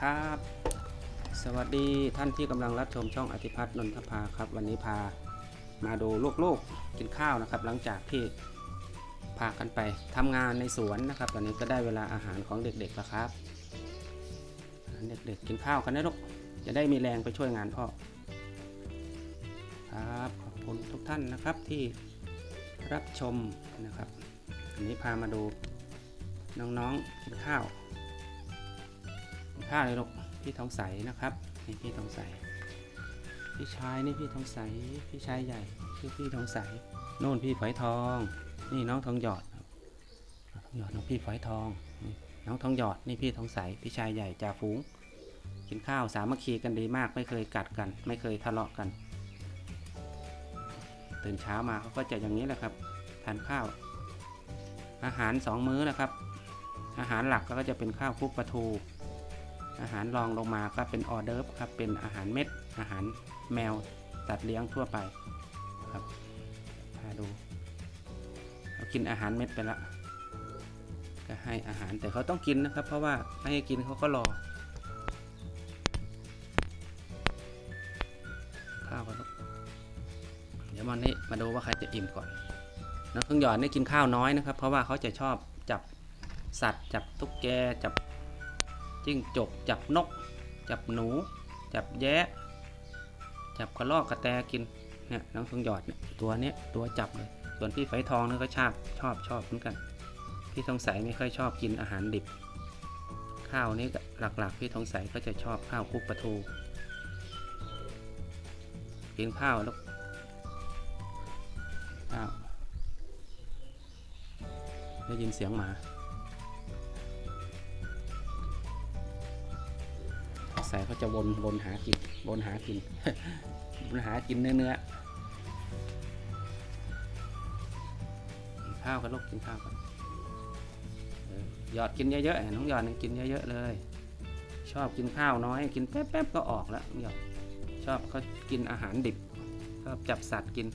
ครับ สวัสดีท่านที่กำลังรับชมช่องอธิพัฒน์นนทภาครับ วันนี้พามาดูลูกๆกินข้าวนะครับ หลังจากที่พากันไปทำงานในสวนนะครับ ตอนนี้ก็ได้เวลาอาหารของเด็กๆแล้วครับเด็กๆกินข้าวกันนะลูกจะได้มีแรงไปช่วยงานพ่อครับขอบคุณทุกท่านนะครับที่รับชมนะครับวันนี้พามาดูน้องๆกินข้าว ข้าเลยลูกพี่ทองใสนะครับนี่พี่ทองใส พี่ชายนี่พี่ทองใส พี่ชายใหญ่ชื่อพี่ทองใสโน่นพี่ฝอยทอง นี่น้องทองหยอดทองหยอดน้องพี่ฝอยทองน้องทองหยอดนี่พี่ทองใส พี่ชายใหญ่จ่าฝูงกินข้าวสามัคคีกันดีมากไม่เคยกัดกัน ไม่เคยทะเลาะกัน ตื่นเช้ามาเขาก็จะอย่างนี้แหละครับทานข้าว อาหารสองมื้อนะครับ อาหารหลักก็จะเป็นข้าวคลุกปลาทู อาหารรองลงมาก็เป็นออเดิร์ฟครับเป็นอาหารเม็ด อาหารแมวตัดเลี้ยงทั่วไปครับพาดูเขากินอาหารเม็ดไปแล้วก็ให้อาหารแต่เขาต้องกินนะครับ เพราะว่าไม่ให้กินเขาก็รอข้าวกันเดี๋ยวมันนี้มาดูว่าใครจะอิ่มก่อนน้องเครื่องหยอดนี่กินข้าวน้อยนะครับ เพราะว่าเขาจะชอบจับสัตว์จับตุ๊กแกจับ จิ้งจก จับนก จับหนู จับแยะ จับกระรอกกระแตกินเนี่ยน้องทองหยอดเนี่ยตัวเนี้ยตัวจับเลยส่วนพี่ไฝทองนี่ก็ชอบชอบชอบเหมือนกัน พี่ทองใสไม่ค่อยชอบกินอาหารดิบ ข้าวนี่หลักๆ พี่ทองใสก็จะชอบข้าวคลุกปลาทูกินข้าวแล้วข้าวได้ยินเสียงหมา เขาจะวนวนหากินวนหากินวนหากินเนื้อเนื้อกินข้าวกันลูกกินข้าวกันหยอดกินเยอะๆน้องหยอดกินเยอะๆเลย ชอบกินข้าวน้อยกินแป๊บๆก็ออกแล้วหยอดชอบเขากินอาหารดิบชอบจับสัตว์กิน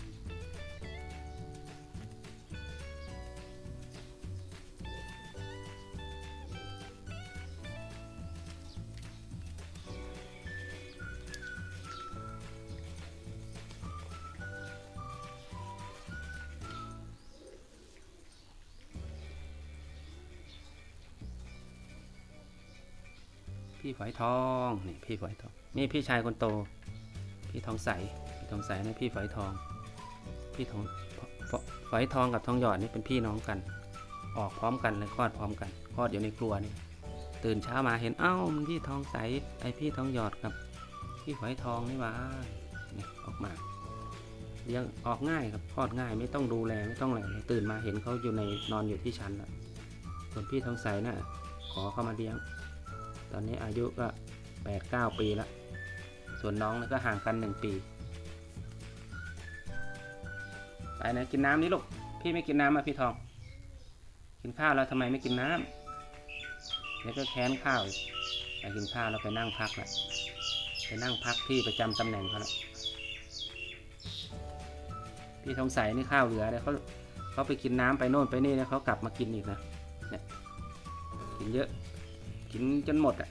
พี่ฝอยทองนี่พี่ฝอยทองนี่พี่ชายคนโต พี่ทองใสพี่ทองใสนะพี่ฝอยทอง พี่ทองฝอยทองกับทองหยอดนี่เป็นพี่น้องกัน ออกพร้อมกันเลยคลอดพร้อมกันคลอดอยู่ในครัวนี่ตื่นเช้ามาเห็นเอ้ามันพี่ทองใสไอพี่ทองหยอดกับพี่ฝอยทองนี่ว่านี่ออกมาเลี้ยงออกง่ายครับคลอดง่ายไม่ต้องดูแลไม่ต้องอะไรตื่นมาเห็นเขาอยู่ในนอนอยู่ที่ชั้นแล้วส่วนพี่ทองใสน่ะขอเข้ามาเลี้ยง ตอนนี้อายุก็แปดเก้าปีแล้ว ส่วนน้องนี่ก็ห่างกันหนึ่งปี ไปไหนกินน้ำนี่ลูก พี่ไม่กินน้ำอะพี่ทอง กินข้าวแล้วทำไมไม่กินน้ำเดี๋ยวก็แค้นข้าวไปกินข้าวแล้วไปนั่งพักละไปนั่งพักที่ประจำตำแหน่งเขาละพี่ทองใสนี่ข้าวเหลือเลยเขาเขาไปกินน้ำไปโน่นไปนี่แล้วเขากลับมากินอีกนะเนี่ยกินเยอะ กินจนหมดอะ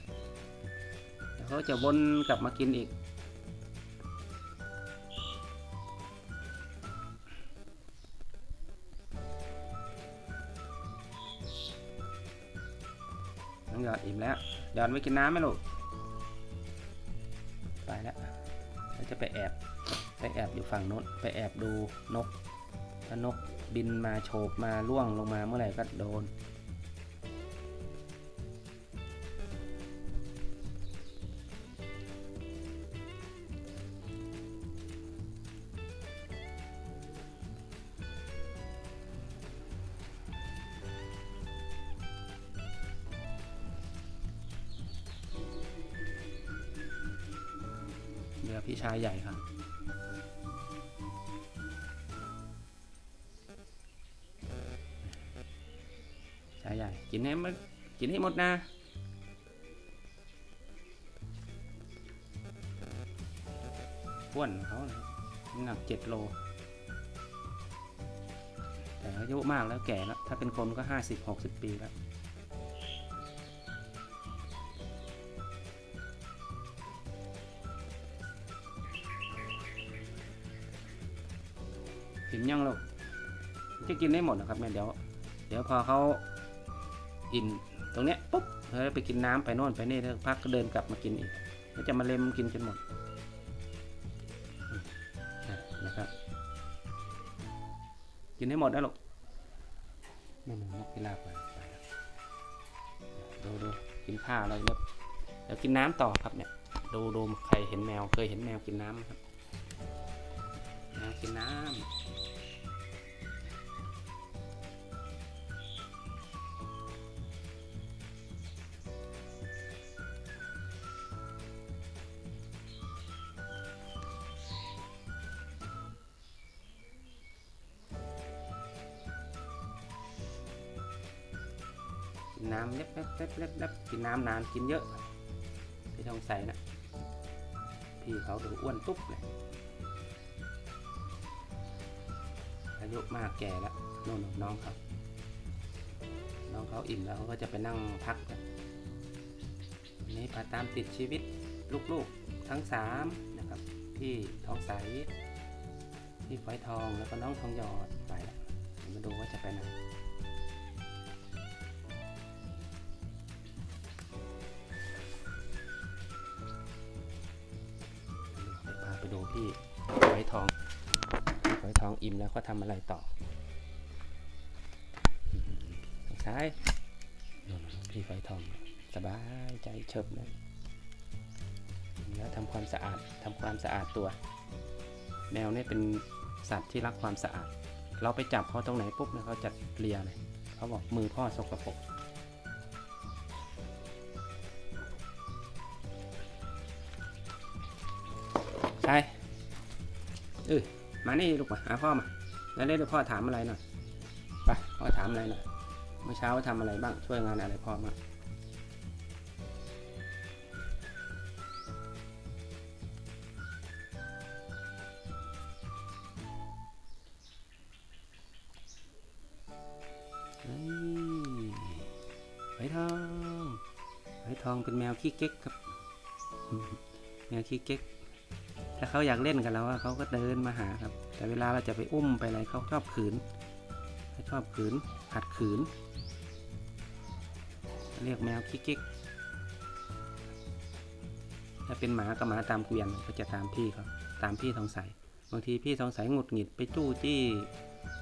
แล้วเขาจะวนกลับมากินอีก น้องหยอดอิ่มแล้วหยอดไม่กินน้ำไหมลูก ไปแล้วเราจะไปแอบ ไปแอบอยู่ฝั่งโน้น ไปแอบดูนก ถ้านกบินมาโฉบมาล่วงลงมาเมื่อไหร่ก็โดน เรือพี่ชายใหญ่ครับชายใหญ่ กินให้มันกินให้หมดนะอ้วนเขาหนักเจ็ดโล แต่อายุมากแล้วแก่แล้ว ถ้าเป็นคนก็ห้าสิบหกสิบปีแล้ว พิมพ์ยังลูกจะกินได้หมดนะครับแม่เดี๋ยว เดี๋ยวพอเขาอิ่มตรงเนี้ยปุ๊บเฮ้ยไปกินน้ำไปโน่นไปนี่แล้วพักก็เดินกลับมากินอีกแล้วจะมาเล็มกินจนหมดนะครับ กินให้หมดนะลูกไม่หนูนกพิราบไปไปแล้วดูดูกินข้าวอะไรเนี่ยเดี๋ยวกินน้ำต่อครับเนี่ยดูดูใครเห็นแมวเคยเห็นแมวกินน้ำครับแมวกินน้ำ กินน้ำเล็บเล็บเล็บเล็บเล็บกินน้ำนานกินเยอะพี่ทองใสนะ พี่เขาดูอ้วนตุ๊บเลยอายุมากแก่แล้วโน่นน้องเขาน้องเขาอิ่มแล้วเขาก็จะไปนั่งพักกันวันนี้พาตามติดชีวิตลูกๆทั้งสามนะครับพี่ทองใสพี่ฝอยทองแล้วก็น้องทองหยอดไปแล้วมาดูว่าจะไปไหน ดูพี่ฝอยทองพี่ฝอยทองอิ่มแล้วก็ทำอะไรต่ออืมทางซ้ายพี่ฝอยทองสบายใจเฉิบเลยแล้วทำความสะอาดทำความสะอาดตัว แมวเนี่ยเป็นสัตว์ที่รักความสะอาด เราไปจับเขาตรงไหนปุ๊บเนี่ยเขาจะเลียเลยเขาบอกมือพ่อสกปรก ใช่เออมานี่ลูกมาหาพ่อมาแล้วเดี๋ยวพ่อถามอะไรหน่อยไปพ่อถามอะไรหน่อยเมื่อเช้าทำอะไรบ้างช่วยงานอะไรพ่อมางเฮ้ยไหทองไหทองเป็นแมวขี้เก๊กครับ แมวขี้เก๊ก ถ้าเขาอยากเล่นกับเราอะเขาก็เดินมาหาครับ แต่เวลาเราจะไปอุ้มไปอะไรเขาชอบขืนเขาชอบขืนหัดขืน เรียกแมวคิกกิกถ้าเป็นหมาก็หมาตามเกวียนก็จะตามพี่เขาตามพี่ทองใสบางทีพี่ทองใสหงุดหงิดไปจู้จี้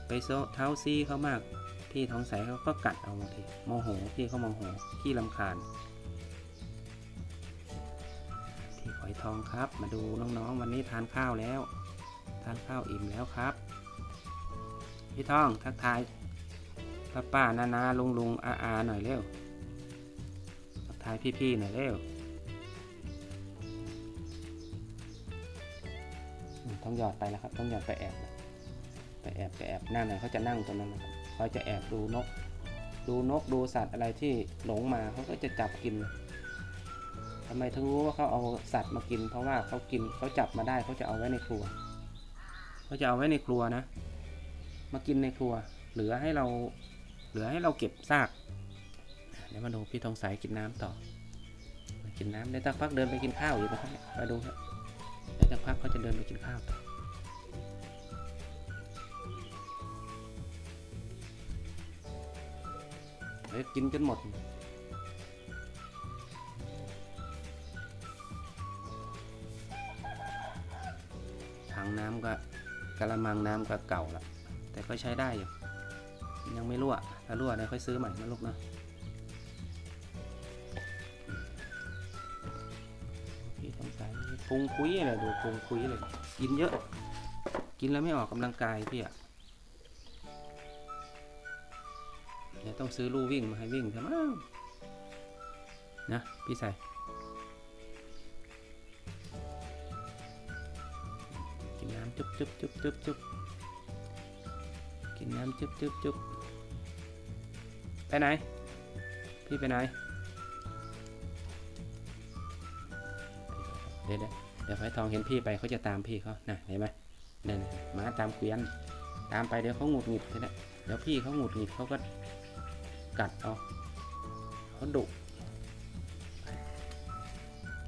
ไปโซเท้าซี่เขามาก พี่ทองใสเขาก็กัดเอาบางทีโมโหพี่เขาโมโหพี่ลำคาญ ทองครับ มาดูน้องๆ วันนี้ทานข้าวแล้ว ทานข้าวอิ่มแล้วครับ พี่ทองทักทายป้าป้านานาลุงลุงอาอาหน่อยเร็วทักทายพี่ๆหน่อยเร็วต้องหยอดไปแล้วครับ ต้องหยอดไปแอบไปแอบไปแอบนั่นน่ะเขาจะนั่งตรงนั้นนะครับเขาจะแอบดูนก ดูนกดูสัตว์อะไรที่หลงมาเขาก็จะจับกินเทำไมถึงรู้ว่าเขาเอาสัตว์มากิน เพราะว่าเขากินเขาจับมาได้เขาจะเอาไว้ในครัวเขาจะเอาไว้ในครัวนะ มากินในครัว เหลือให้เราเหลือให้เราเก็บซากเดี๋ยวมาดูพี่ทองใสกินน้ำต่อมากินน้ำได้วสักพักเดินไปกินข้าวอยู่นะครับมาดูครับเดี๋ยวสักพักเขาจะเดินไปกินข้าวต่อเดี๋ยวกินจนหมด น้ำก็กระมังน้ำก็เก่าละแต่ก็ใช้ได้อยู่ยังไม่รั่วถ้ารั่วเดี๋ยค่อยซื้อใหม่นะลูกนะพี่ต้องใส่พุงคุยเลยดูพุงคุยเลยกินเยอะ กินแล้วไม่ออกกำลังกายพี่อะเดี๋ยวต้องซื้อลู่วิ่งมาให้วิ่งใช่ไหมนะพี่ใส่ จุ๊บจุ๊บจุ๊บจุ๊บจุ๊บกินน้ำจุ๊บจุ๊บจุ๊บไปไหน พี่ไปไหน เดี๋ยวเดี๋ยวเดี๋ยวไฟทองเห็นพี่ไปเขาจะตามพี่เขาน่ะเห็นไหมเนี่ยเนี่ยมาตามเกวียน ตามไปเดี๋ยวเขาหงุดหงิดใช่ไหมเดี๋ยวพี่เขาหงุดหงิดเขาก็กัดเอาเขาดุ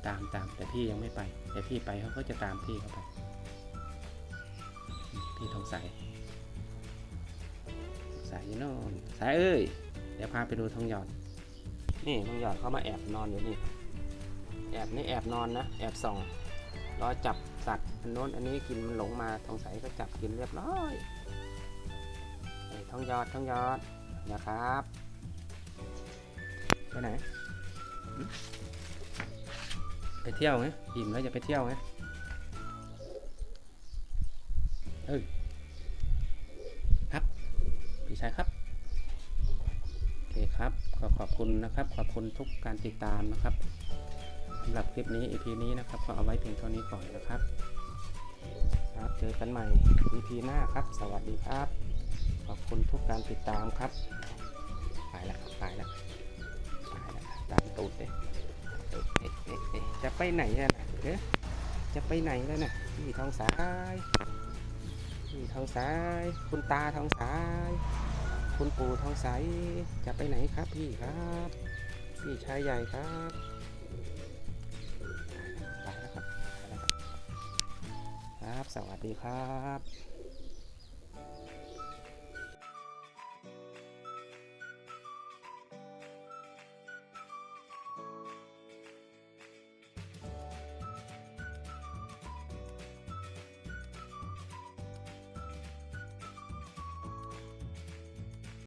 ตามตามแต่พี่ยังไม่ไปแต่พี่ไปเขาก็จะตามพี่เขาไป พี่ทองใสสายอยู่โน่นสายเอ้ย เดี๋ยวพาไปดูทองหยอด นี่ทองหยอดเขามาแอบนอนอยู่นี่ แอบนี่แอบนอนนะ แอบส่องรอจับสัตว์อันโน้นอันนี้กินมันหลงมาทองใสก็จับกินเรียบร้อยทองหยอดทองหยอดนะครับไปไหน ไปเที่ยวไงอิ่มแล้วจะไปเที่ยวไง เอ้ยครับพี่ชายครับโอเคครับก็ขอบคุณนะครับ ขอบคุณทุกการติดตามนะครับสำหรับคลิปนี้ EP นี้นะครับก็เอาไว้เพียงเท่านี้ก่อนนะครับ ครับเจอกันใหม่ EP หน้าครับ สวัสดีครับ ขอบคุณทุกการติดตามครับไปแล้วไปแล้วไปแล้วตามตูดเลยเอ๊ะเอ๊ะเอ๊ะจะไปไหนอะนะเอ๊ะจะไปไหนแล้วนะพี่ทองสาย พี่ทองสาย คุณตาทองสาย คุณปู่ทองสายจะไปไหนครับพี่ครับ พี่ชายใหญ่ครับไปแล้วครับไปแล้วครับครับ สวัสดีครับ